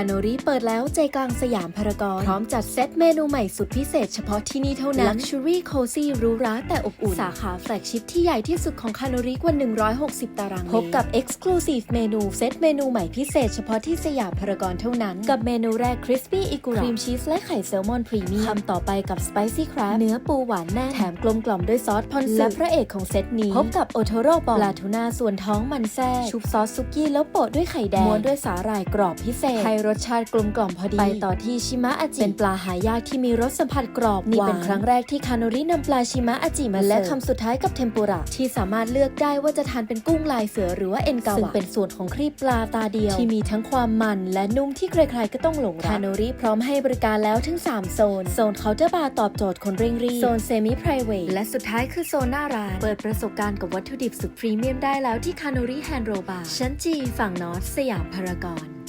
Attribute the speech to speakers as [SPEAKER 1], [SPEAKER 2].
[SPEAKER 1] าโนริเปิดแล้วใจกลางสยามพารากอน พร้อมจัดเซตเมนูใหม่สุดพิเศษเฉพาะที่นี่เท่านั้น Luxury Cozy หรูหราแต่อบอุ่น สาขาแฟลกชิพที่ใหญ่ที่สุดของคาโนริกว่า 160 ตารางเมตร พบกับ Exclusive เมนูเซตเมนูใหม่พิเศษเฉพาะที่สยามพารากอนเท่านั้น กับเมนูแรก Crispy i g u r a ครีมชีสและไข่แซลมอนพรีเมียมคำต่อไปกับ Spicy Crab เนื้อปูหวานแน่นแถมกลมกล่อมด้วยซอสพอนซึและพระเอกของเซตนี้ พบกับโอโทโร่บอลปลาทูน่าส่วนท้องมันแทรกชุบซอสซุกี้แล้วโปะด้วยไข่แดงม้วนด้วยสาหร่ายกรอบพิเศษให้รสชาติกลมกล่อมพอดี ไปต่อที่ชิมะอาจิ เป็นปลาหายากที่มีรสสัมผัสกรอบนี่เป็นครั้งแรกที่คาโนรินำปลาชิมะอาจิมาและคำสุดท้ายกับเทมปุระที่สามารถเลือกได้ว่าจะทานเป็นกุ้งลายเสือหรือว่าเอ็นกาวะซึ่งเป็นส่วนของครีบปลาตาเดียว ที่มีทั้งความมันและนุ่มที่ใครๆก็ต้องหลงรักคาโนริพร้อมให้บริการแล้วถึง 3 โซน โซนเคาน์เตอร์บาร์ตอบโจทย์คนเร่งรีบโซนเซมิไพรเวทและสุดท้ายคือโซนหน้าร้าน เปิดประสบการณ์กับวัตถุดิบสุดพรีเมียมได้แล้วที่คาโนริแฮนด์โรบาร์ชั้นจีฝั่งนอร์ทสยามพารากอน